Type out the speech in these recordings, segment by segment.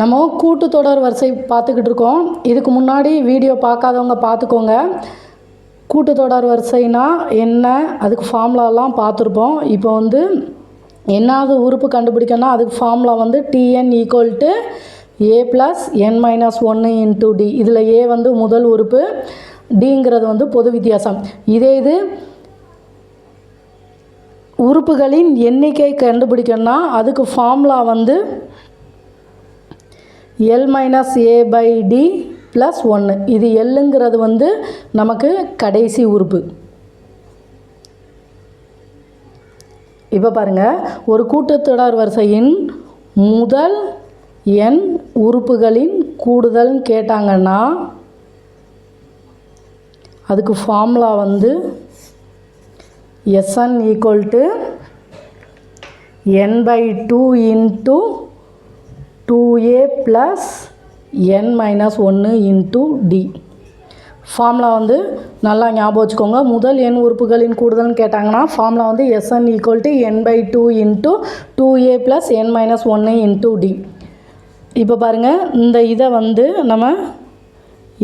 நம்ம கூட்டுத்தொடர் வரிசை பார்த்துக்கிட்டு இருக்கோம். இதுக்கு முன்னாடி வீடியோ பார்க்காதவங்க பார்த்துக்கோங்க. கூட்டுத்தொடர் வரிசைனா என்ன? அதுக்கு ஃபார்முலாலாம் பார்த்துருப்போம். இப்போ வந்து என்னாவது உறுப்பு கண்டுபிடிக்கணும்னா அதுக்கு ஃபார்முலா வந்து TN equal to A plus N minus ஒன்று இன்ட்டு டி இதில் ஏ வந்து முதல் உறுப்பு டிங்கிறது வந்து பொது வித்தியாசம். இதே இது உறுப்புகளின் எண்ணிக்கை கண்டுபிடிக்கணும்னா அதுக்கு ஃபார்முலா வந்து L minus A by D plus ஒன்று இது எல்லுங்கிறது வந்து நமக்கு கடைசி உறுப்பு. இப்போ பாருங்கள் ஒரு கூட்டத்தொடர் வரிசையின் முதல் எண் உறுப்புகளின் கூடுதல்னு கேட்டாங்கன்னா அதுக்கு ஃபார்முலா வந்து SN equal to N by two into two A plus N minus ஒன்று இன்ட்டு டி ஃபார்முலா வந்து நல்லா ஞாபகம் வச்சுக்கோங்க. முதல் எண் உறுப்புகளின் கூடுதல்னு கேட்டாங்கன்னா ஃபார்முலா வந்து SN equal to N by two into two A plus N minus ஒன்று இன்ட்டு டி இப்போ பாருங்கள் இந்த இதை வந்து நம்ம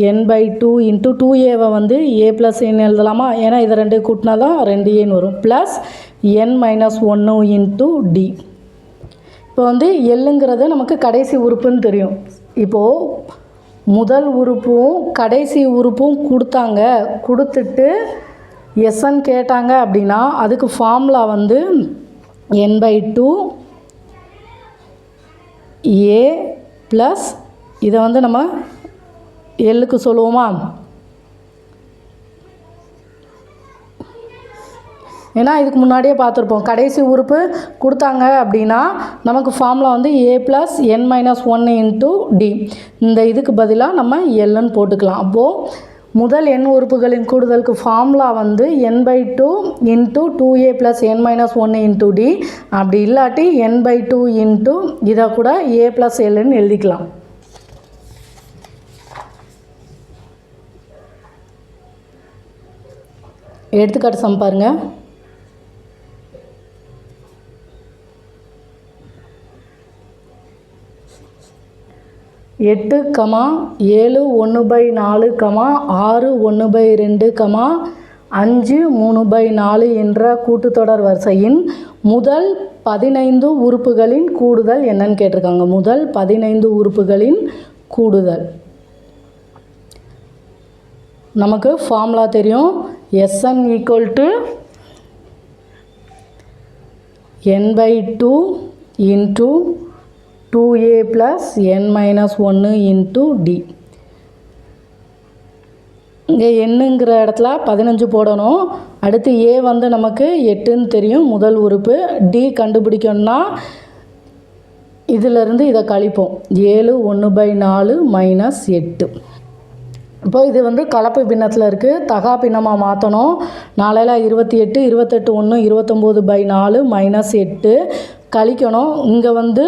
N by two into two ஏவை வந்து ஏ ப்ளஸ் என் எழுதலாமா? ஏன்னா இதை ரெண்டு கூட்டினா தான் ரெண்டு ஏன்னு வரும். ப்ளஸ் என் மைனஸ் ஒன்று இன்ட்டு டி இப்போ வந்து எல்லுங்கிறது நமக்கு கடைசி உறுப்புன்னு தெரியும். இப்போது முதல் உறுப்பும் கடைசி உறுப்பும் கொடுத்தாங்க. கொடுத்துட்டு எஸ்என் கேட்டாங்க அப்படின்னா அதுக்கு ஃபார்முலா வந்து N by two A plus இதை வந்து நம்ம எல்லுக்கு சொல்லுவோமா? ஏன்னா இதுக்கு முன்னாடியே பார்த்துருப்போம். கடைசி உறுப்பு கொடுத்தாங்க அப்படின்னா நமக்கு ஃபார்முலா வந்து A plus N minus one into D இந்த இதுக்கு பதிலாக நம்ம எல்லுன்னு போட்டுக்கலாம். அப்போது முதல் எண் உறுப்புகளின் கூடுதலுக்கு ஃபார்முலா வந்து N by two into two A plus N minus ஒன்று இன்ட்டு டி அப்படி இல்லாட்டி என் பை டூ இன்ட்டு இதை கூட ஏ ப்ளஸ் எல்லுன்னு எழுதிக்கலாம். எடுத்துக்காட்டு சம்பாருங்க எட்டு கமா ஏழு ஒன்று பை நாலு கமா ஆறு ஒன்று பை ரெண்டு கமா அஞ்சு மூணு பை நாலு என்ற கூட்டுத்தொடர் வரிசையின் முதல் பதினைந்து உறுப்புகளின் கூடுதல் என்னன்னு கேட்டிருக்காங்க. முதல் பதினைந்து உறுப்புகளின் கூடுதல். நமக்கு ஃபார்முலா தெரியும். SN equal to N by two into two A plus N minus ஒன்று இன்ட்டு டி இங்கே எண்ணுங்கிற இடத்துல பதினஞ்சு போடணும். அடுத்து ஏ வந்து நமக்கு எட்டுன்னு தெரியும். முதல் உறுப்பு. டி கண்டுபிடிக்கணும்னா இதிலிருந்து இதை கழிப்போம். ஏழு ஒன்று பை நாலு மைனஸ் எட்டு. இப்போ இது வந்து கலப்பு பின்னத்தில் இருக்குது தகா பின்னமாக மாற்றணும் நாளையில் இருபத்தி எட்டு இருபத்தெட்டு ஒன்று இருபத்தொம்போது பை நாலு மைனஸ் எட்டு. கழிக்கணும். இங்கே வந்து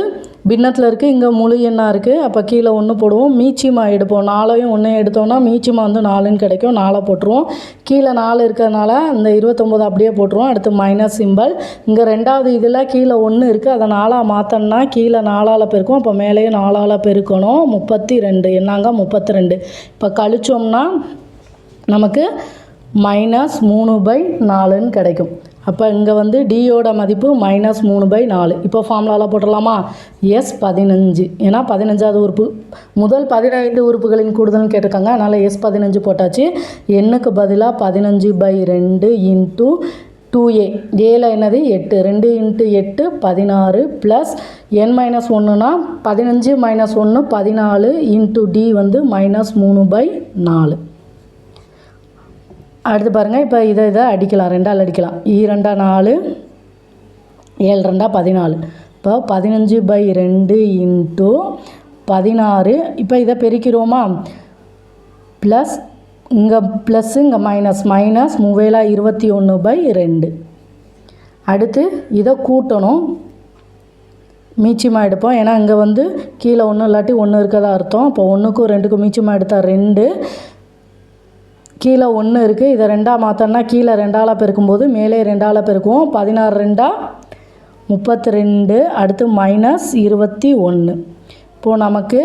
பின்னத்தில் இருக்குது இங்கே முழு எண்ணாக இருக்குது அப்போ கீழே ஒன்று போடுவோம். மீச்சிமா எடுப்போம். நாலையும் ஒன்றையும் எடுத்தோம்னா மீச்சிமா வந்து நாலுன்னு கிடைக்கும். நாளை போட்டுருவோம். கீழே நாலு இருக்கிறதுனால இந்த இருபத்தொம்போது அப்படியே போட்டுருவோம். அடுத்து மைனஸ் சிம்பல் இங்கே ரெண்டாவது இதில் கீழே ஒன்று இருக்குது அதை நாலாக மாற்றணும்னா கீழே நாலால் பெருக்கும் அப்போ மேலேயும் நாலால் பெருக்கணும். முப்பத்தி ரெண்டு என்னங்க? முப்பத்தி ரெண்டு இப்போ கழிச்சோம்னா நமக்கு மைனஸ் மூணு பை நாலுன்னு கிடைக்கும். அப்போ இங்கே வந்து டியோட மதிப்பு மைனஸ் மூணு பை நாலு. இப்போ ஃபார்முலாவில் போட்டுடலாமா? எஸ் பதினஞ்சு. ஏன்னா பதினஞ்சாவது உறுப்பு. முதல் பதினைந்து உறுப்புகளின் கூடுதல்னு கேட்டிருக்காங்க. அதனால் எஸ் பதினஞ்சு போட்டாச்சு. எண்ணுக்கு பதிலாக பதினஞ்சு பை ரெண்டு இன்ட்டு டூ ஏ ஏல என்னது? எட்டு. ரெண்டு இன்ட்டு எட்டு பதினாறு ப்ளஸ் என் மைனஸ் ஒன்றுனா பதினஞ்சு மைனஸ் ஒன்று பதினாலு இன்ட்டு டி வந்து மைனஸ் மூணு பை நாலு. அடுத்து பாருங்கள் இப்போ இதை இதை அடிக்கலாம். ரெண்டால் அடிக்கலாம். ஈ ரெண்டா நாலு ஏழு ரெண்டா பதினாலு. இப்போ பதினஞ்சு பை ரெண்டு இன்ட்டு பதினாறு. இப்போ இதை பெருக்கிறோமா? ப்ளஸ் இங்கே ப்ளஸ்ஸு இங்கே மைனஸ் மைனஸ் மூவேலா இருபத்தி ஒன்று பை ரெண்டு. அடுத்து இதை கூட்டணும். மீச்சமாக எடுப்போம். ஏன்னா இங்கே வந்து கீழே ஒன்று இல்லாட்டி ஒன்று இருக்கதா அர்த்தம். இப்போ ஒன்றுக்கும் ரெண்டுக்கும் மீச்சமாக எடுத்தால் ரெண்டு. கீழே ஒன்று இருக்குது இதை ரெண்டாக மாற்றோன்னா கீழே ரெண்டால் பெருக்கும்போது மேலே ரெண்டால் பெருக்குவோம். பதினாறு ரெண்டா முப்பத்தி ரெண்டு அடுத்து மைனஸ் இருபத்தி ஒன்று இப்போது நமக்கு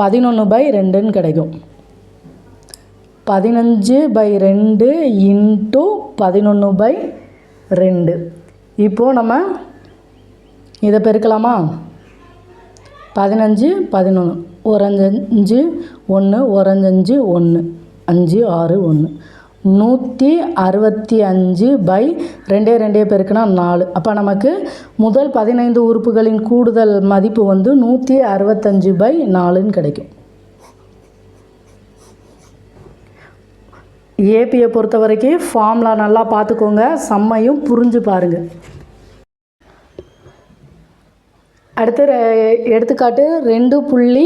பதினொன்று பை ரெண்டுன்னு கிடைக்கும். பதினஞ்சு பை ரெண்டு இன்ட்டு பதினொன்று பை ரெண்டு. இப்போது நம்ம இதை பெருக்கலாமா? பதினஞ்சு பதினொன்று ஒரஞ்சஞ்சு ஒன்று ஒரஞ்சஞ்சு ஒன்று அஞ்சு ஆறு ஒன்று நூற்றி அறுபத்தி அஞ்சு பை ரெண்டே ரெண்டே பேருக்குன்னா நாலு. அப்போ நமக்கு முதல் பதினைந்து உறுப்புகளின் கூடுதல் மதிப்பு வந்து நூற்றி அறுபத்தஞ்சு பை நாலுன்னு கிடைக்கும். ஏபியை பொறுத்த வரைக்கும் ஃபார்முலா நல்லா பார்த்துக்கோங்க செம்மையும் புரிஞ்சு பாருங்கள் அடுத்து ரெ- எடுத்துக்காட்டு ரெண்டு புள்ளி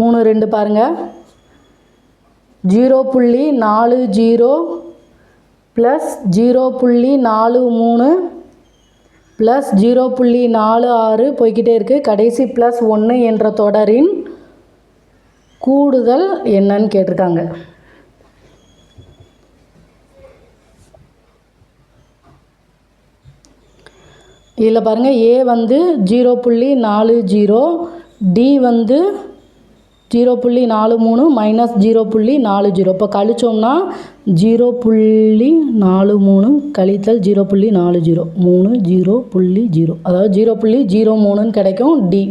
மூணு ரெண்டு பாருங்கள் ஜீரோ புள்ளி நாலு ஜீரோ ப்ளஸ் ஜீரோ புள்ளி நாலு மூணு ப்ளஸ் ஜீரோ புள்ளி நாலு ஆறு போய்க்கிட்டே இருக்குது கடைசி ப்ளஸ் ஒன்று என்ற தொடரின் கூடுதல் என்னன்னு கேட்டிருக்காங்க. இதில் பாருங்கள் ஏ வந்து ஜீரோ புள்ளி நாலு ஜீரோ டி வந்து ஜீரோ புள்ளி நாலு மூணு மைனஸ் ஜீரோ புள்ளி நாலு ஜீரோ. இப்போ கழிச்சோம்னா ஜீரோ புள்ளி நாலு மூணு கழித்தல் ஜீரோ புள்ளி நாலு ஜீரோ. மூணு ஜீரோ புள்ளி ஜீரோ. அதாவது ஜீரோ புள்ளி ஜீரோ மூணுன்னு கிடைக்கும் டி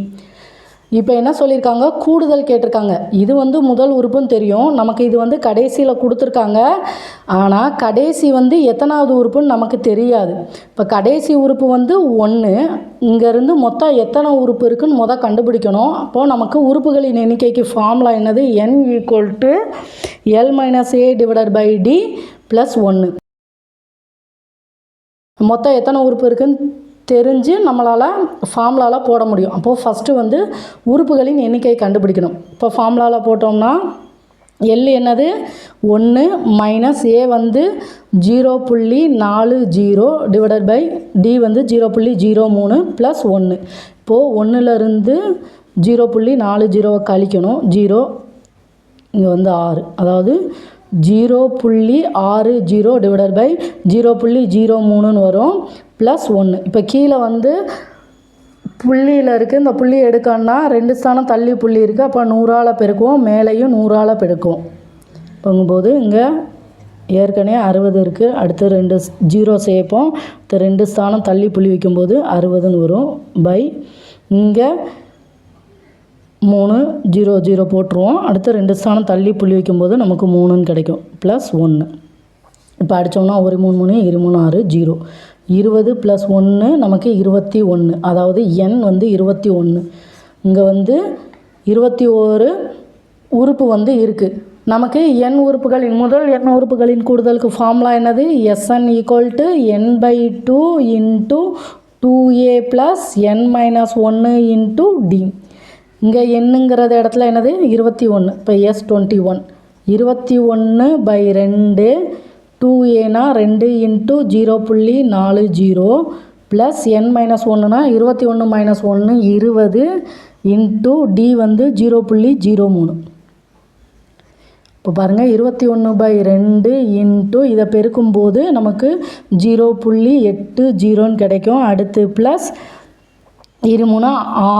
இப்போ என்ன சொல்லியிருக்காங்க கூடுதல் கேட்டிருக்காங்க. இது வந்து முதல் உறுப்புன்னு தெரியும். நமக்கு இது வந்து கடைசியில் கொடுத்துருக்காங்க. ஆனால் கடைசி வந்து எத்தனாவது உறுப்புன்னு நமக்கு தெரியாது. இப்போ கடைசி உறுப்பு வந்து ஒன்று இங்கேருந்து மொத்தம் எத்தனை உறுப்பு இருக்குதுன்னு மொதல் கண்டுபிடிக்கணும். அப்போது நமக்கு உறுப்புகளின் எண்ணிக்கைக்கு ஃபார்முலா என்னது? N equal to L minus A divided by D plus ஒன்று மொத்தம் எத்தனை உறுப்பு இருக்குன்னு தெரிஞ்சு நம்மளால் ஃபார்முலாவில் போட முடியும். அப்போது ஃபஸ்ட்டு வந்து உறுப்புகளின் எண்ணிக்கையை கண்டுபிடிக்கணும். இப்போ ஃபார்முலாவில் போட்டோம்னா எல் என்னது? ஒன்று மைனஸ் ஏ வந்து ஜீரோ புள்ளி நாலு ஜீரோ டிவைடட் பை டி வந்து ஜீரோ புள்ளி ஜீரோ மூணு ப்ளஸ் ஒன்று இப்போது ஒன்றுலேருந்து ஜீரோ புள்ளி நாலு ஜீரோவை கழிக்கணும். ஜீரோ இங்கே வந்து ஆறு. அதாவது ஜீரோ புள்ளி ஆறு ஜீரோ டிவைடட் பை ஜீரோ புள்ளி ஜீரோ மூணுன்னு வரும். ப்ளஸ் ஒன்று இப்போ கீழே வந்து புள்ளியில் இருக்குது இந்த புள்ளி எடுக்கணும்னா ரெண்டு ஸ்தானம் தள்ளி புள்ளி இருக்குது அப்போ நூறால் பெருக்குவோம். மேலேயும் நூறால் பெருக்குவோம். போகும்போது இங்கே ஏற்கனவே அறுபது இருக்குது அடுத்து ரெண்டு ஜீரோ சேர்ப்போம். அடுத்து ரெண்டு ஸ்தானம் தள்ளி புள்ளி வைக்கும்போது அறுபதுன்னு வரும். பை. இங்கே மூணு ஜீரோ ஜீரோ போட்டுருவோம். அடுத்து ரெண்டு ஸ்தானம் தள்ளி புள்ளி வைக்கும்போது நமக்கு மூணுன்னு கிடைக்கும். ப்ளஸ் ஒன்று இப்போ அடித்தோம்னா ஒரு மூணு மூணு இரு மூணு ஆறு ஜீரோ இருபது ப்ளஸ் ஒன்று நமக்கு இருபத்தி ஒன்று அதாவது எண் வந்து இருபத்தி ஒன்று இங்கே வந்து இருபத்தி ஓரு உறுப்பு வந்து இருக்குது நமக்கு எண் உறுப்புகளின் முதல் எண் உறுப்புகளின் கூடுதலுக்கு ஃபார்முலா என்னது? S n equal to n by two into two a plus n minus ஒன்று இன்ட்டு டி இங்கே எண்ணுங்கிறது இடத்துல என்னது? இருபத்தி ஒன்று இப்போ எஸ் டுவெண்ட்டி ஒன் இருபத்தி ஒன்று பை ரெண்டு டூ ஏனா ரெண்டு இன்ட்டு ஜீரோ புள்ளி நாலு ஜீரோ ப்ளஸ் என் மைனஸ் ஒன்றுனா இருபத்தி ஒன்று மைனஸ் ஒன்று இருபது இன்ட்டு டி வந்து ஜீரோ புள்ளி ஜீரோ மூணு. இப்போ பாருங்கள் இருபத்தி ஒன்று பை ரெண்டு இன்ட்டு இதை பெருக்கும்போது நமக்கு ஜீரோ புள்ளி எட்டு ஜீரோன்னு கிடைக்கும். அடுத்து ப்ளஸ் இருமுனா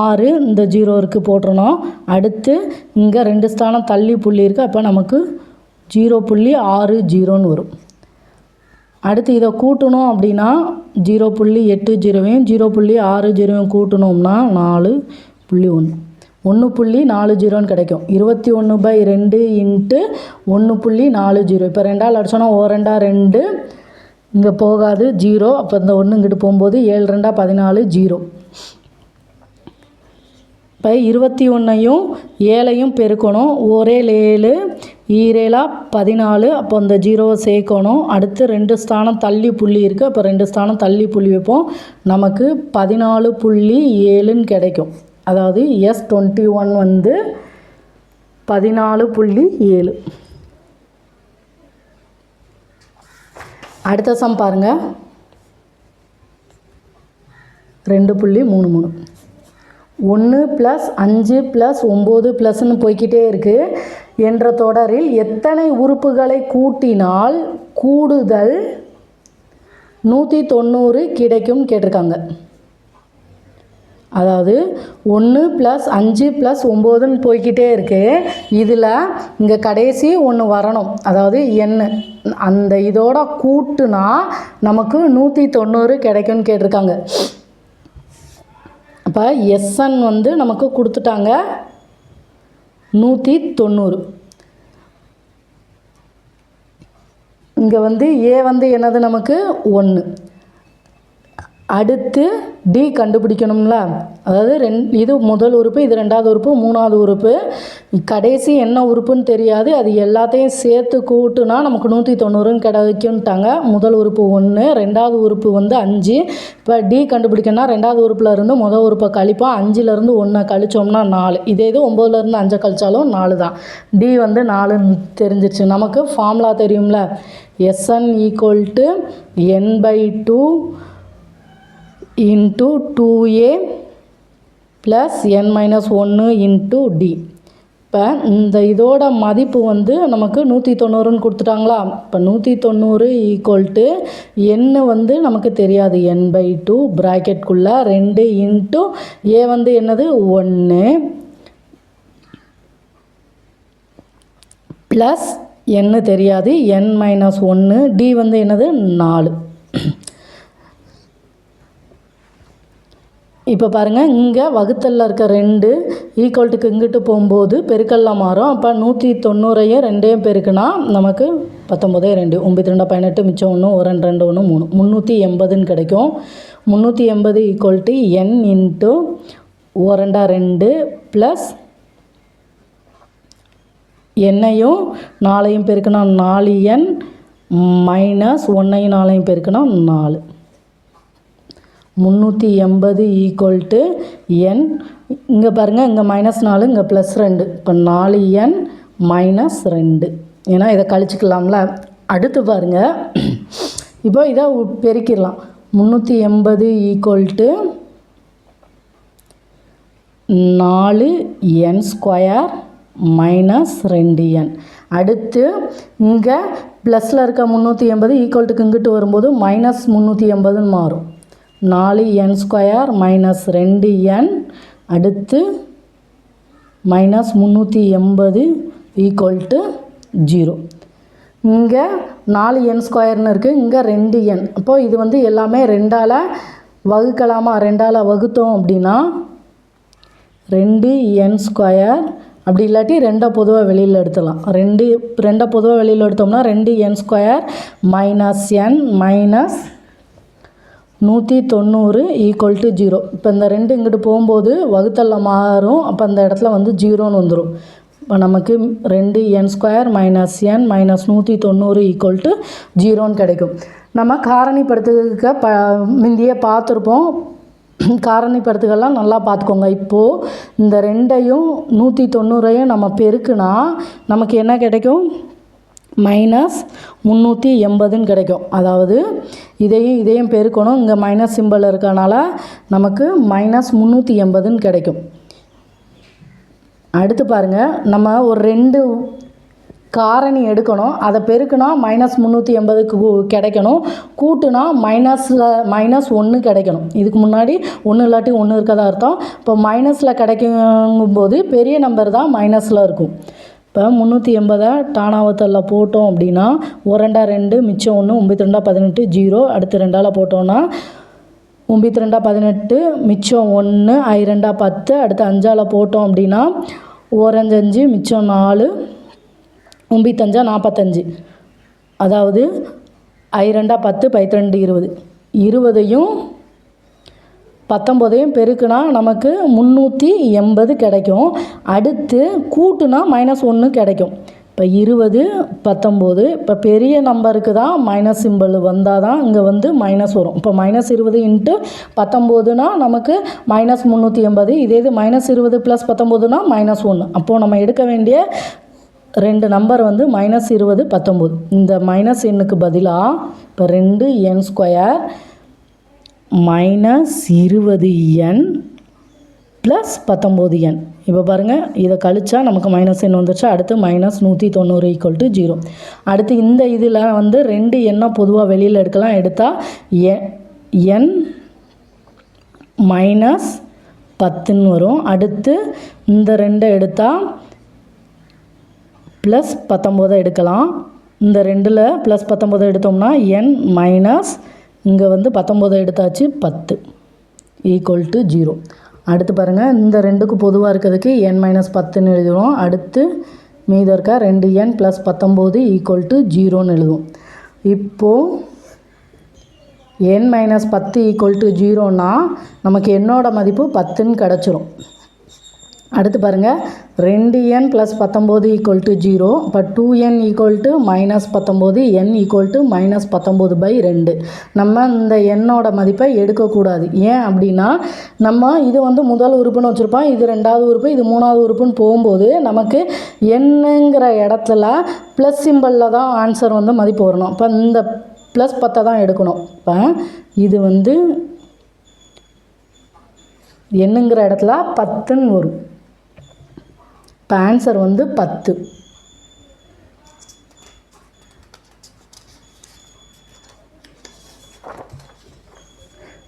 ஆறு இந்த ஜீரோ இருக்குது அடுத்து இங்கே ரெண்டு ஸ்தானம் தள்ளி புள்ளி இருக்குது அப்போ நமக்கு ஜீரோ புள்ளி ஆறு ஜீரோன்னு வரும். அடுத்து இதை கூட்டணும் அப்படின்னா ஜீரோ புள்ளி எட்டு ஜீரோவையும் ஜீரோ புள்ளி ஆறு ஜீரோவையும் கூட்டணும்னா நாலு புள்ளி ஒன்று. ஒன்று புள்ளி நாலு ஜீரோன்னு கிடைக்கும். இருபத்தி ஒன்று பை ரெண்டு இன்ட்டு ஒன்று புள்ளி நாலு ஜீரோ. இப்போ ரெண்டால் அடிச்சோன்னா ஓ ரெண்டா ரெண்டு. இங்கே போகாது ஜீரோ. அப்போ இந்த ஒன்று இங்கிட்டு போகும்போது ஏழு ரெண்டா பதினாலு ஜீரோ. இப்போ இருபத்தி ஒன்றையும் ஏழையும் பெருக்கணும். ஒரே ஏழு ஈரேலா பதினாலு அப்போ இந்த ஜீரோவை சேர்க்கணும். அடுத்து ரெண்டு ஸ்தானம் தள்ளி புள்ளி இருக்குது அப்போ ரெண்டு ஸ்தானம் தள்ளி புள்ளி வைப்போம். நமக்கு பதினாலு புள்ளி ஏழுன்னு கிடைக்கும். அதாவது எஸ் டுவெண்ட்டி ஒன் வந்து பதினாலு புள்ளி ஏழு. அடுத்த சம் பாருங்கள் ரெண்டு புள்ளி மூணு மூணு. ஒன்று ப்ளஸ் அஞ்சு ப்ளஸ் ஒம்பது ப்ளஸ்ன்னு போய்க்கிட்டே இருக்குது என்ற தொடரில் எத்தனை உறுப்புகளை கூட்டினால் கூடுதல் நூற்றி தொண்ணூறு கிடைக்கும் கேட்டிருக்காங்க. அதாவது ஒன்று ப்ளஸ் அஞ்சு ப்ளஸ் ஒம்போதுன்னு போய்கிட்டே இருக்குது இதில் இங்கே கடைசி ஒன்று வரணும். அதாவது எண்ணு அந்த இதோட கூட்டுனா நமக்கு நூற்றி தொண்ணூறு கிடைக்கும்னு கேட்டிருக்காங்க. அப்போ எஸ்என் வந்து நமக்கு கொடுத்துட்டாங்க நூற்றி தொண்ணூறு இங்கே வந்து ஏ வந்து என்னது நமக்கு? ஒன்று அடுத்து டி கண்டுபிடிக்கணும்ல. அதாவது ரெண் இது முதல் உறுப்பு இது ரெண்டாவது உறுப்பு மூணாவது உறுப்பு. கடைசி என்ன உறுப்புன்னு தெரியாது. அது எல்லாத்தையும் சேர்த்து கூட்டுனா நமக்கு நூற்றி தொண்ணூறுன்னு கிடைக்கும்ட்டாங்க முதல் உறுப்பு ஒன்று ரெண்டாவது உறுப்பு வந்து அஞ்சு. இப்போ டி கண்டுபிடிக்கணும்னா ரெண்டாவது உறுப்பில் இருந்து முதல் உறுப்பை கழிப்போம். அஞ்சுலேருந்து ஒன்றை கழிச்சோம்னா நாலு. இதே இது ஒம்போதுலேருந்து அஞ்சை கழிச்சாலும் நாலு தான். டி வந்து நாலுன்னு தெரிஞ்சிருச்சு. நமக்கு ஃபார்முலா தெரியும்ல? S n equal to n by two into two a plus n minus ஒன்று இன்ட்டு டி இப்போ இந்த இதோட மதிப்பு வந்து நமக்கு நூற்றி தொண்ணூறுன்னு கொடுத்துட்டாங்களா? இப்போ நூற்றி தொண்ணூறு ஈக்குவல் டு எண்ணு வந்து நமக்கு தெரியாது. என் பை டூ ப்ராக்கெட்குள்ளே ரெண்டு இன்ட்டு ஏ வந்து என்னது? ஒன்று ப்ளஸ் என்ன தெரியாது. என் மைனஸ் ஒன்று டி வந்து என்னது? நாலு. இப்போ பாருங்கள் இங்கே வகுத்தலில் இருக்க ரெண்டு ஈக்குவல்ட்டுக்கு இங்கிட்டு போகும்போது பெருக்கல்லாம் மாறும். அப்போ நூற்றி தொண்ணூறையும் ரெண்டையும் பெருக்குனா நமக்கு பத்தொம்போதே ரெண்டு. ஒம்பத்தி ரெண்டா பதினெட்டு மிச்சம் ஒன்று ஒரு ரெண்டு ரெண்டு ஒன்று மூணு. முந்நூற்றி எண்பதுன்னு கிடைக்கும். முந்நூற்றி எண்பது ஈக்குவல் டு என் இன்ட்டு ஒரண்டா ரெண்டு ப்ளஸ் எண்ணையும் நாலையும் பெருக்கணும் நாலு எண் மைனஸ் ஒன்றையும் நாலையும் பெருக்கணும் நாலு. முந்நூற்றி எண்பது ஈக்குவல் டு என் இங்கே பாருங்கள் இங்கே மைனஸ் நாலு இங்கே ப்ளஸ் ரெண்டு. இப்போ நாலு என் மைனஸ் ரெண்டு. ஏன்னா இதை கழிச்சிக்கலாம்ல. அடுத்து பாருங்கள் இப்போ இதை பெருக்கிடலாம். முந்நூற்றி எண்பது ஈக்குவல் டு நாலு என் ஸ்கொயர் மைனஸ் ரெண்டு என் அடுத்து இங்கே ப்ளஸில் இருக்க முந்நூற்றி எண்பது ஈக்குவல்ட்டுக்கு இங்கிட்டு வரும்போது மைனஸ் முந்நூற்றி எண்பதுன்னு மாறும். நாலு என் ஸ்கொயர் மைனஸ் ரெண்டு என் அடுத்து மைனஸ் முந்நூற்றி எண்பது ஈக்குவல் டு ஜீரோ இங்கே நாலு என் ஸ்கொயர்னு இருக்குது இங்கே ரெண்டு என் அப்போது இது வந்து எல்லாமே ரெண்டால் வகுக்கலாமா? ரெண்டால் வகுத்தோம் அப்படின்னா ரெண்டு என் ஸ்கொயர் அப்படி இல்லாட்டி ரெண்டை பொதுவாக வெளியில் எடுத்துடலாம் ரெண்டு ரெண்டை பொதுவாக வெளியில் எடுத்தோம்னா ரெண்டு n square minus n minus நூற்றி தொண்ணூறு ஈக்குவல் டு ஜீரோ இப்போ இந்த ரெண்டு இங்கிட்டு போகும்போது வகுத்தலில் மாறும். அப்போ அந்த இடத்துல வந்து ஜீரோன்னு வந்துடும் இப்போ நமக்கு ரெண்டு n square minus n minus நூற்றி தொண்ணூறு ஈக்குவல் டு ஜீரோன்னு கிடைக்கும். நம்ம காரணிப்படுத்துக்க ப முந்தியே பார்த்துருப்போம். காரணிப்படுத்துகள்லாம் நல்லா பார்த்துக்கோங்க. இப்போது இந்த ரெண்டையும் நூற்றி தொண்ணூறையும் நம்ம பெருக்குனா நமக்கு என்ன கிடைக்கும்? மைனஸ் முந்நூற்றி எண்பதுன்னு கிடைக்கும். அதாவது இதையும் இதையும் பெருக்கணும். இங்கே மைனஸ் சிம்பிள் இருக்கனால நமக்கு மைனஸ் முந்நூற்றி எண்பதுன்னு கிடைக்கும். அடுத்து பாருங்கள் நம்ம ஒரு ரெண்டு காரணி எடுக்கணும். அதை பெருக்குனா மைனஸ் முந்நூற்றி எண்பதுக்கு கிடைக்கணும். கூட்டுனா மைனஸில் மைனஸ் ஒன்று கிடைக்கணும். இதுக்கு முன்னாடி ஒன்று இல்லாட்டி ஒன்று இருக்கதா அர்த்தம். இப்போ மைனஸில் கிடைக்கும்போது பெரிய நம்பர் தான் மைனஸில் இருக்கும். இப்போ முந்நூற்றி எண்பதை டானாவத்தலில் போட்டோம் அப்படின்னா ஒரு ரெண்டா ரெண்டு மிச்சம் ஒன்று ஒம்பத்தி ரெண்டா பதினெட்டு ஜீரோ அடுத்து ரெண்டால் போட்டோன்னா ஒம்பத்தி ரெண்டா பதினெட்டு மிச்சம் ஒன்று ஐ ரெண்டா பத்து அடுத்து அஞ்சால் போட்டோம் அப்படின்னா ஓரஞ்சஞ்சு மிச்சம் நாலு ஒம்பத்தஞ்சா நாற்பத்தஞ்சு அதாவது ஐ ரெண்டா பத்து பைத்திரெண்டு இருபது. இருபதையும் பத்தொம்போதையும் பெருக்குனா நமக்கு முந்நூற்றி எண்பது கிடைக்கும். அடுத்து கூட்டுனா மைனஸ் ஒன்று கிடைக்கும். இப்போ இருபது பத்தொம்போது இப்போ பெரிய நம்பருக்கு தான் மைனஸ் சிம்பிள் வந்தால் தான் இங்கே வந்து மைனஸ் வரும். இப்போ மைனஸ் இருபது இன்ட்டு பத்தொம்போதுனா நமக்கு மைனஸ் முந்நூற்றி எண்பது இதே இது மைனஸ் இருபது ப்ளஸ் பத்தொம்போதுனா மைனஸ் ஒன்று அப்போது நம்ம எடுக்க வேண்டிய ரெண்டு நம்பர் வந்து மைனஸ் இருபது பத்தொம்போது. இந்த மைனஸ் எண்ணுக்கு பதிலாக இப்போ ரெண்டு என் ஸ்கொயர் மைனஸ் இருபது என் ப்ளஸ் பத்தொம்போது என் இப்போ பாருங்கள் இதை கழிச்சா நமக்கு மைனஸ் எண் வந்துருச்சு. அடுத்து மைனஸ் நூற்றி தொண்ணூறு ஈக்குவல் டு ஜீரோ அடுத்து இந்த இதில் வந்து ரெண்டு எண்ணை பொதுவாக வெளியில் எடுக்கலாம். எடுத்தால் எ என் மைனஸ் பத்துன்னு வரும். அடுத்து இந்த ரெண்டை எடுத்தால் ப்ளஸ் பத்தொம்போதை எடுக்கலாம். இந்த ரெண்டில் ப்ளஸ் பத்தொம்போதை எடுத்தோம்னா என் மைனஸ் இங்கே வந்து பத்தொம்போதை எடுத்தாச்சு பத்து. ஈக்குவல் டு ஜீரோ அடுத்து பாருங்கள் இந்த ரெண்டுக்கு பொதுவாக இருக்கிறதுக்கு என் மைனஸ் பத்துன்னு எழுதுவோம் அடுத்து மீதம் இருக்க ரெண்டு என் ப்ளஸ் பத்தொம்போது ஈக்குவல் டு ஜீரோன்னு எழுதுவோம். இப்போது என் மைனஸ் பத்து ஈக்குவல் டு ஜீரோன்னா நமக்கு என்னோடய மதிப்பு பத்துன்னு கிடச்சிரும். அடுத்து பாருங்கள் ரெண்டு என் ப்ளஸ் பத்தொம்போது ஈக்குவல் டு ஜீரோ இப்போ two n equal to minus பத்தொம்போது என் ஈக்குவல் டு மைனஸ் பத்தொம்போது பை ரெண்டு. நம்ம இந்த எண்ணோட மதிப்பை எடுக்கக்கூடாது. ஏன் அப்படின்னா நம்ம இது வந்து முதல் உறுப்புன்னு வச்சுருப்போம். இது ரெண்டாவது உறுப்பு இது மூணாவது உறுப்புன்னு போகும்போது நமக்கு என்னங்கிற இடத்துல ப்ளஸ் சிம்பிளில் தான் ஆன்சர் வந்து மதிப்பு வரணும். இப்போ இந்த ப்ளஸ் பத்தை தான் எடுக்கணும். இப்போ இது வந்து என்னங்கிற இடத்துல பத்துன்னு வரும். இப்போ ஆன்சர் வந்து பத்து.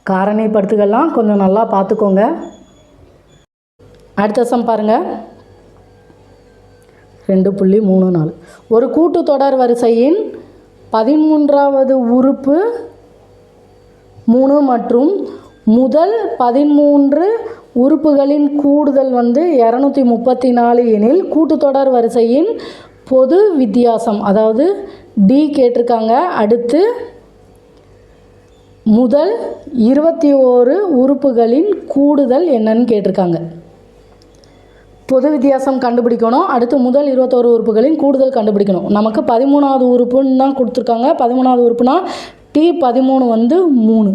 காரணிப்படுத்துகள்லாம் கொஞ்சம் நல்லா பார்த்துக்கோங்க. அடுத்த சம் பாருங்கள் ரெண்டு புள்ளி மூணு நாலு. ஒரு கூட்டுத்தொடர் வரிசையின் பதிமூன்றாவது உறுப்பு மூணு மற்றும் முதல் பதிமூன்று உறுப்புகளின் கூடுதல் வந்து இரநூத்தி முப்பத்தி நாலு எனில் கூட்டுத்தொடர் வரிசையின் பொது வித்தியாசம். அதாவது டி கேட்டிருக்காங்க. அடுத்து முதல் இருபத்தி ஓரு உறுப்புகளின் கூடுதல் என்னன்னு கேட்டிருக்காங்க. பொது வித்தியாசம் கண்டுபிடிக்கணும். அடுத்து முதல் இருபத்தோரு உறுப்புகளின் கூடுதல் கண்டுபிடிக்கணும். நமக்கு பதிமூணாவது உறுப்புன்னு தான் கொடுத்துருக்காங்க. பதிமூணாவது உறுப்புனா டி பதிமூணு வந்து மூணு.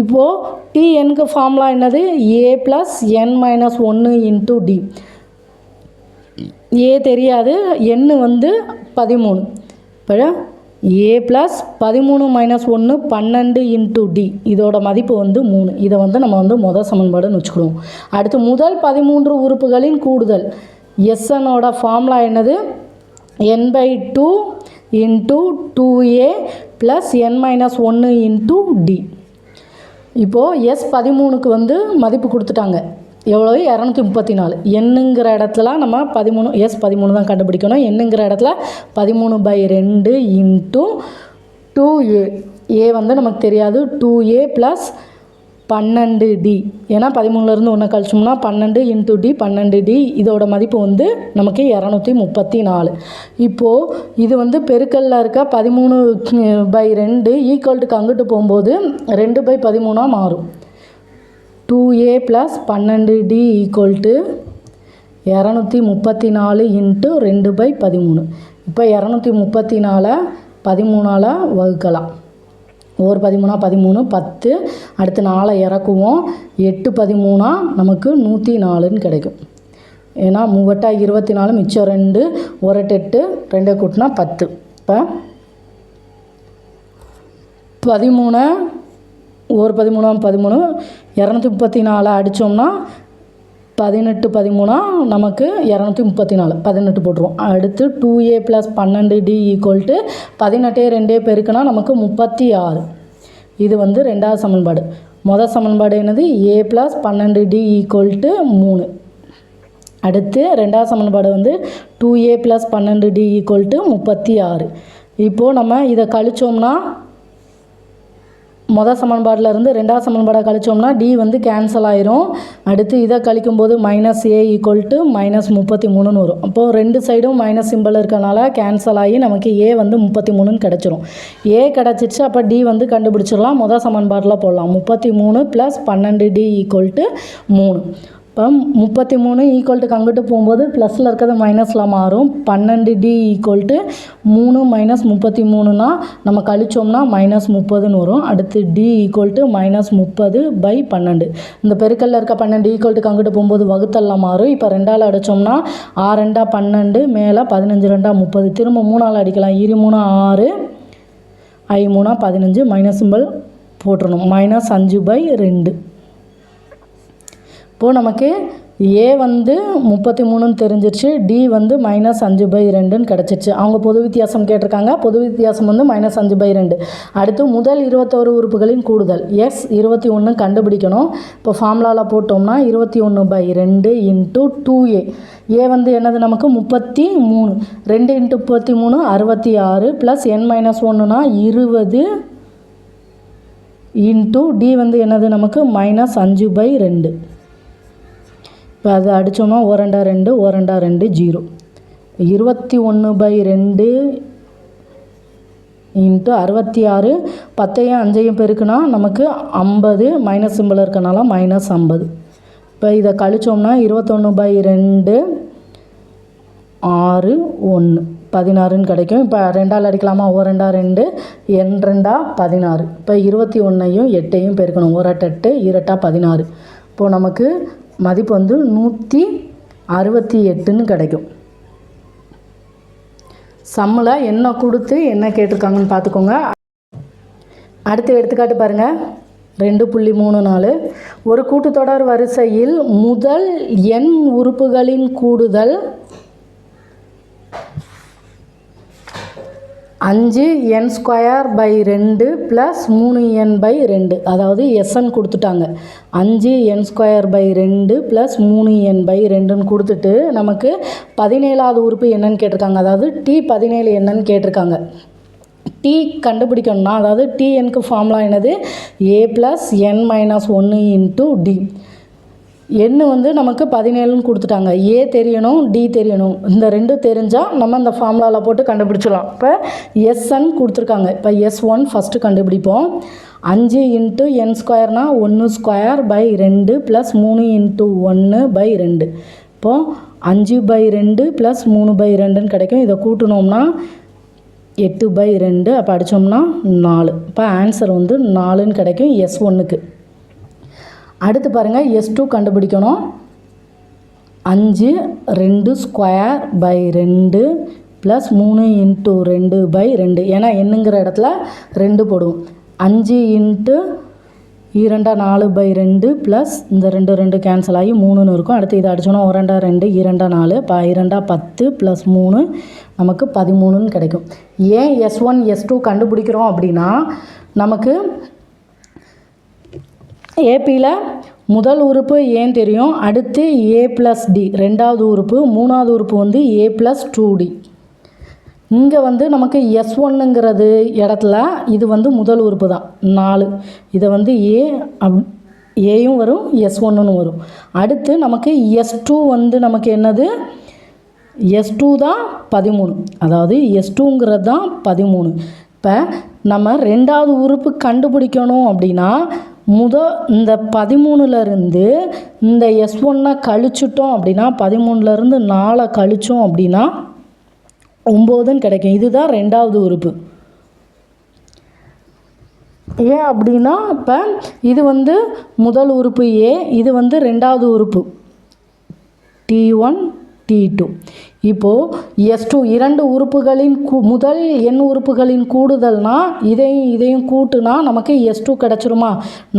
இப்போது டிஎனுக்கு ஃபார்முலா என்னது? ஏ ப்ளஸ் என் மைனஸ் ஒன்று இன்ட்டு டி ஏ தெரியாது. எண்ணு வந்து பதிமூணு. இப்போ ஏ ப்ளஸ் பதிமூணு மைனஸ் ஒன்று பன்னெண்டு இன்ட்டு டி இதோட மதிப்பு வந்து மூணு. இதை வந்து நம்ம வந்து முதல் சமன்பாடுன்னு வச்சுக்கிடுவோம் அடுத்து முதல் பதிமூன்று உறுப்புகளின் கூடுதல். எஸ்என்னோட ஃபார்முலா என்னது? N by two into two a plus n minus ஒன்று இன்ட்டு டி இப்போது எஸ் பதிமூணுக்கு வந்து மதிப்பு கொடுத்துட்டாங்க. எவ்வளோ இரநூத்தி முப்பத்தி நாலு. என்னுங்கிற இடத்துல நம்ம பதிமூணு எஸ் பதிமூணு தான் கண்டுபிடிக்கணும். என்னங்கிற இடத்துல பதிமூணு பை ரெண்டு இன்ட்டு டூ ஏ ஏ வந்து நமக்கு தெரியாது. டூ ஏ ப்ளஸ் பன்னெண்டு டி. ஏன்னா பதிமூணுலேருந்து ஒன்று கழிச்சோம்னா பன்னெண்டு இன்ட்டு டி பன்னெண்டு டி இதோட மதிப்பு வந்து நமக்கு இரநூத்தி முப்பத்தி நாலு. இப்போது இது வந்து பெருக்கல்ல இருக்க பதிமூணு பை ரெண்டு ஈக்குவல்ட்டுக்கு அங்கிட்டு போகும்போது ரெண்டு பை பதிமூணாக மாறும். டூ ஏ ப்ளஸ் பன்னெண்டு டி ஈக்குவல் டு இரநூத்தி முப்பத்தி நாலு இன்ட்டு ரெண்டு பை பதிமூணு. இப்போ இரநூத்தி முப்பத்தி நாலை பதிமூணால் வகுக்கலாம். ஒரு பதிமூணா பதிமூணு பத்து. அடுத்து நாளை இறக்குவோம். எட்டு பதிமூணா நமக்கு நூற்றி நாலுன்னு கிடைக்கும். ஏன்னா மூவட்டா இருபத்தி நாலு மிச்சம் ரெண்டு ஒரு எட்டு ரெண்டை கூட்டினா பத்து. இப்போ பதிமூணு ஒரு பதிமூணாம் பதிமூணு இரநூத்தி முப்பத்தி நாலு அடித்தோம்னா பதினெட்டு பதிமூணா? நமக்கு இரநூத்தி முப்பத்தி நாலு பதினெட்டு போட்டுருவோம். அடுத்து டூ ஏ ப்ளஸ் பன்னெண்டு டி ஈக்குவல் டு பதினெட்டே ரெண்டே பெருக்குனா நமக்கு முப்பத்தி ஆறு இது வந்து ரெண்டாவது சமன்பாடு. மொதல் சமன்பாடு என்னது? ஏ ப்ளஸ் பன்னெண்டு டி ஈக்குவல் டு மூணு. அடுத்து ரெண்டாவது சமன்பாடு வந்து டூ ஏ ப்ளஸ் பன்னெண்டு டி ஈக்குவல் டு முப்பத்தி ஆறு இப்போது நம்ம இதை கழிச்சோம்னா மொதல் சமன்பாட்டில் இருந்து ரெண்டாவது சமன்பாடை கழிச்சோம்னா டி வந்து கேன்சல் ஆயிரும். அடுத்து இதை கழிக்கும்போது minus a equal to minus முப்பத்தி மூணுன்னு வரும். அப்போது ரெண்டு சைடும் மைனஸ் சிம்பிள் இருக்கனால கேன்சல் ஆகி நமக்கு ஏ வந்து முப்பத்தி மூணுன்னு கிடச்சிரும். ஏ கிடச்சிருச்சு அப்போ டி வந்து கண்டுபிடிச்சிடலாம். மொதல் சமன்பாட்டில் போடலாம். முப்பத்தி மூணு ப்ளஸ் பன்னெண்டு டி ஈக்குவல் டு மூணு. இப்போ முப்பத்தி மூணு ஈக்குவல்ட்டுக்கு அங்கிட்டு போகும்போது ப்ளஸில் இருக்கிறது மைனஸில் மாறும். பன்னெண்டு டி ஈக்குவல்ட்டு மூணு மைனஸ் முப்பத்தி மூணுனா நம்ம கழிச்சோம்னா மைனஸ் முப்பதுன்னு வரும். அடுத்து டி ஈக்குவல்ட்டு மைனஸ் முப்பது பை பன்னெண்டு. இந்த பெருக்கல்ல இருக்க பன்னெண்டு ஈக்குவல்ட்டுக்கு அங்கிட்டு போகும்போது வகுத்தல்லாம் மாறும். இப்போ ரெண்டால் அடித்தோம்னா ஆறு ரெண்டா பன்னெண்டு மேலே பதினஞ்சு ரெண்டா முப்பது. திரும்ப மூணால் அடிக்கலாம். இரு மூணா ஆறு ஐ மூணா பதினஞ்சு. மைனஸ் சிம்பிள் போட்டுறணும். மைனஸ் அஞ்சு பை ரெண்டு. இப்போது நமக்கு ஏ வந்து முப்பத்தி மூணுன்னு தெரிஞ்சிருச்சு டி வந்து மைனஸ் அஞ்சு பை ரெண்டுன்னு கிடச்சிருச்சு. அவங்க பொது வித்தியாசம் கேட்டிருக்காங்க. பொது வித்தியாசம் வந்து மைனஸ் அஞ்சு பை ரெண்டு அடுத்து முதல் இருபத்தோரு உறுப்புகளின் கூடுதல். எஸ் இருபத்தி ஒன்று கண்டுபிடிக்கணும். இப்போ ஃபார்முலாவில் போட்டோம்னா இருபத்தி ஒன்று பை ரெண்டு இன்ட்டு டூ ஏ ஏ வந்து என்னது நமக்கு? முப்பத்தி மூணு. ரெண்டு இன்ட்டு முப்பத்தி மூணு அறுபத்தி ஆறு ப்ளஸ் என் மைனஸ் ஒன்றுனா இருபது இன்ட்டு டி வந்து என்னது நமக்கு? மைனஸ் அஞ்சு பை ரெண்டு இப்போ அது அடித்தோம்னா ஓரண்டா ரெண்டு ஓரண்டா ரெண்டு ஜீரோ. இருபத்தி ஒன்று பை ரெண்டு இன்ட்டு அறுபத்தி ஆறு பத்தையும் அஞ்சையும் பெருக்குனா நமக்கு ஐம்பது மைனஸ் சிம்பிள் இருக்கனால மைனஸ் ஐம்பது. இப்போ இதை கழிச்சோம்னா இருபத்தொன்று பை ரெண்டு ஆறு ஒன்று பதினாறுன்னு கிடைக்கும். இப்போ ரெண்டால் அடிக்கலாமா? ஓ ரெண்டா ரெண்டு என் ரெண்டா பதினாறு. இப்போ இருபத்தி ஒன்றையும் எட்டையும் பெருக்கணும். ஓரட்டெட்டு இரட்டா பதினாறு. இப்போது நமக்கு மதிப்பு வந்து நூற்றி அறுபத்தி எட்டுன்னு கிடைக்கும். சம்மில் என்ன கொடுத்து என்ன கேட்டிருக்காங்கன்னு பார்த்துக்கோங்க. அடுத்து எடுத்துக்காட்டு பாருங்கள் ரெண்டு புள்ளி மூணு நாலு. ஒரு கூட்டுத்தொடர் வரிசையில் முதல் எண் உறுப்புகளின் கூடுதல் அஞ்சு என் ஸ்கொயர் பை ரெண்டு ப்ளஸ் மூணு என் பை ரெண்டு. அதாவது எஸ்என் கொடுத்துட்டாங்க. அஞ்சு என் ஸ்கொயர் பை ரெண்டு ப்ளஸ் மூணு என் பை ரெண்டுன்னு கொடுத்துட்டு நமக்கு பதினேழாவது உறுப்பு என்னன்னு கேட்டிருக்காங்க. அதாவது டி பதினேழு என்னன்னு கேட்டிருக்காங்க. டி கண்டுபிடிக்கணும்னா அதாவது டிஎனுக்கு ஃபார்முலா என்னது? ஏ ப்ளஸ் என் மைனஸ் ஒன்று இன்ட்டு டி எண்ணு வந்து நமக்கு பதினேழுன்னு கொடுத்துட்டாங்க. ஏ தெரியணும் டி தெரியணும். இந்த ரெண்டும் தெரிஞ்சால் நம்ம அந்த ஃபார்முலாவில் போட்டு கண்டுபிடிச்சிடலாம். இப்போ எஸ்என் கொடுத்துருக்காங்க. இப்போ எஸ் ஒன் ஃபஸ்ட்டு கண்டுபிடிப்போம். அஞ்சு இன்ட்டு என் ஸ்கொயர்னால் ஒன்று ஸ்கொயர் பை ரெண்டு ப்ளஸ் மூணு இன்ட்டு ஒன்று பை ரெண்டு. இப்போது அஞ்சு பை ரெண்டு ப்ளஸ் மூணு பை ரெண்டுன்னு கிடைக்கும். இதை கூட்டினோம்னா எட்டு பை ரெண்டு. அப்போ அடித்தோம்னா நாலு. இப்போ ஆன்சர் வந்து நாலுன்னு கிடைக்கும் எஸ் ஒன்றுக்கு அடுத்து பாருங்கள் எஸ் டூ கண்டுபிடிக்கணும். அஞ்சு ரெண்டு ஸ்கொயர் பை ரெண்டு ப்ளஸ் மூணு இன்ட்டு ரெண்டு பை ரெண்டு. ஏன்னா என்னங்கிற இடத்துல ரெண்டு போடுவோம். அஞ்சு இன்ட்டு இரண்டா நாலு பை ரெண்டு ப்ளஸ் இந்த ரெண்டு ரெண்டு கேன்சல் ஆகி மூணுன்னு இருக்கும். அடுத்து இதை அடிச்சோன்னா ஒரு ரெண்டு இரண்டா நாலு ப இரண்டா பத்து ப்ளஸ் மூணு நமக்கு பதிமூணுன்னு கிடைக்கும். ஏன் எஸ் ஒன் எஸ் டூ கண்டுபிடிக்கிறோம் அப்படின்னா நமக்கு ஏபியில் முதல் உறுப்பு ஏன் தெரியும்? அடுத்து ஏ ப்ளஸ் டி. ரெண்டாவது உறுப்பு மூணாவது உறுப்பு வந்து ஏ ப்ளஸ் டூ டி இங்கே வந்து நமக்கு எஸ் ஒன்னுங்கிறது இடத்துல இது வந்து முதல் உறுப்பு தான். நாலு. இதை வந்து ஏ அப் ஏயும் வரும் எஸ் ஒன்றுன்னு வரும். அடுத்து நமக்கு எஸ் டூ வந்து நமக்கு என்னது? எஸ் டூ தான் பதிமூணு. அதாவது எஸ் டூங்கிறது தான் பதிமூணு. இப்போ நம்ம ரெண்டாவது உறுப்பு கண்டுபிடிக்கணும் அப்படின்னா முத இந்த பதிமூணுலேருந்து இந்த எஸ் ஒன்னை கழிச்சிட்டோம் அப்படின்னா பதிமூணுலேருந்து நாலை கழித்தோம் அப்படின்னா ஒம்போதுன்னு கிடைக்கும். இதுதான் ரெண்டாவது உறுப்பு. ஏன் அப்படின்னா இப்போ இது வந்து முதல் உறுப்பு ஏ இது வந்து ரெண்டாவது உறுப்பு. டி ஒன் டி டூ இப்போது எஸ் டூ இரண்டு உறுப்புகளின் கூ முதல் எண் உறுப்புகளின் கூடுதல்னா இதையும் இதையும் கூட்டுனா நமக்கு எஸ் டூ கிடச்சிருமா?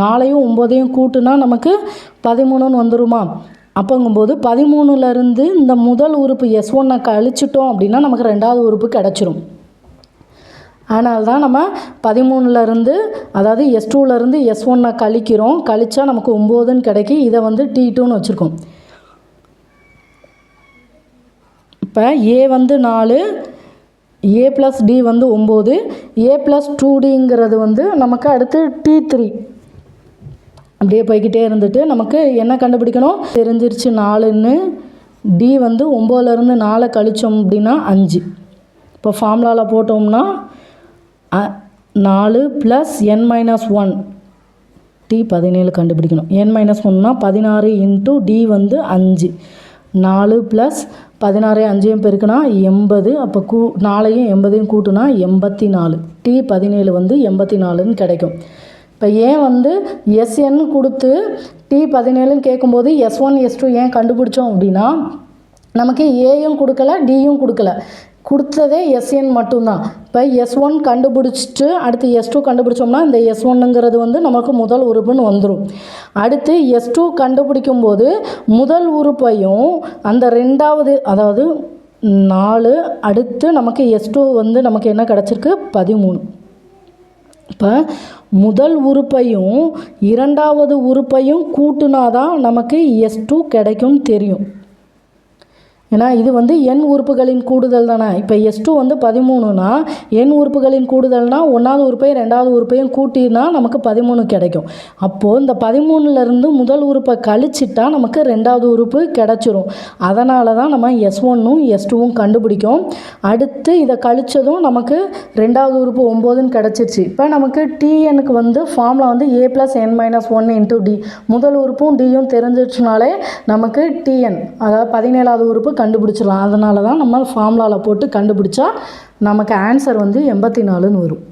நாளையும் ஒம்போதையும் கூட்டுனா நமக்கு பதிமூணுன்னு வந்துருமா? அப்போங்கும்போது பதிமூணுலேருந்து இந்த முதல் உறுப்பு எஸ் ஒன்னை கழிச்சிட்டோம் அப்படின்னா நமக்கு ரெண்டாவது உறுப்பு கிடச்சிரும். அதனால தான் நம்ம பதிமூணுலேருந்து அதாவது எஸ் டூலேருந்து எஸ் ஒன்னை கழிக்கிறோம் கழித்தா நமக்கு ஒம்போதுன்னு கிடைக்கி இதை வந்து டி டூன்னு வச்சுருக்கோம். இப்போ ஏ வந்து நாலு ஏ ப்ளஸ் டி வந்து ஒம்பது ஏ ப்ளஸ் டூ டிங்கிறது வந்து நமக்கு அடுத்து டி த்ரீ அப்படியே போய்கிட்டே இருந்துட்டு நமக்கு என்ன கண்டுபிடிக்கணும்? தெரிஞ்சிருச்சு நாலுன்னு. டி வந்து ஒம்போதுலேருந்து நாலை கழித்தோம் அப்படின்னா அஞ்சு. இப்போ ஃபார்முலாவில் போட்டோம்னா நாலு plus n minus one d பதினேழு கண்டுபிடிக்கணும். என் மைனஸ் ஒன்னா பதினாறு இன்ட்டு டி வந்து அஞ்சு. நாலு ப்ளஸ் பதினாறு அஞ்சையும் பெருக்குனா எண்பது அப்போ கூ நாலையும் எண்பதையும் கூட்டுனா எண்பத்தி நாலு டி பதினேழு வந்து எண்பத்தி நாலுன்னு கிடைக்கும். இப்போ ஏன் வந்து எஸ்என்னு கொடுத்து டி பதினேழுன்னு கேட்கும்போது எஸ் ஒன் எஸ் டூ ஏன் கண்டுபிடிச்சோம் அப்படின்னா நமக்கு ஏயும் கொடுக்கல டியும் கொடுக்கல. கொடுத்ததே எஸ்என் மட்டும்தான். இப்போ எஸ் ஒன் கண்டுபிடிச்சிட்டு அடுத்து எஸ் டூ கண்டுபிடிச்சோம்னா இந்த எஸ் ஒன்னுங்கிறது வந்து நமக்கு முதல் உறுப்புன்னு வந்துடும் அடுத்து எஸ் டூ கண்டுபிடிக்கும் போது முதல் உறுப்பையும் அந்த ரெண்டாவது அதாவது நாலு அடுத்து நமக்கு எஸ் டூ வந்து நமக்கு என்ன கிடச்சிருக்கு? பதிமூணு. இப்போ முதல் உறுப்பையும் இரண்டாவது உறுப்பையும் கூட்டுனா தான் நமக்கு எஸ் டூ கிடைக்கும் தெரியும். ஏன்னா இது வந்து எண் உறுப்புகளின் கூடுதல் தானே? இப்போ எஸ் டூ வந்து பதிமூணுனா எண் உறுப்புகளின் கூடுதல்னால் ஒன்றாவது உறுப்பையும் ரெண்டாவது உறுப்பையும் கூட்டினா நமக்கு பதிமூணு கிடைக்கும். அப்போது இந்த பதிமூணுலேருந்து முதல் உறுப்பை கழிச்சிட்டா நமக்கு ரெண்டாவது உறுப்பு கிடச்சிரும். அதனால தான் நம்ம எஸ் ஒன்னும் எஸ் டூவும் கண்டுபிடிக்கும். அடுத்து இதை கழிச்சதும் நமக்கு ரெண்டாவது உறுப்பு ஒம்போதுன்னு கிடச்சிருச்சு. இப்போ நமக்கு டிஎனுக்கு வந்து ஃபார்மில் வந்து a plus n minus one into d முதல் உறுப்பும் டியும் தெரிஞ்சிச்சுனாலே நமக்கு டிஎன் அதாவது பதினேழாவது உறுப்பு கண்டுபிடிச்சிடலாம். அதனால தான் நம்ம ஃபார்முலாவில் போட்டு கண்டுபிடிச்சா நமக்கு ஆன்சர் வந்து எண்பத்தி நாலுன்னு வரும்.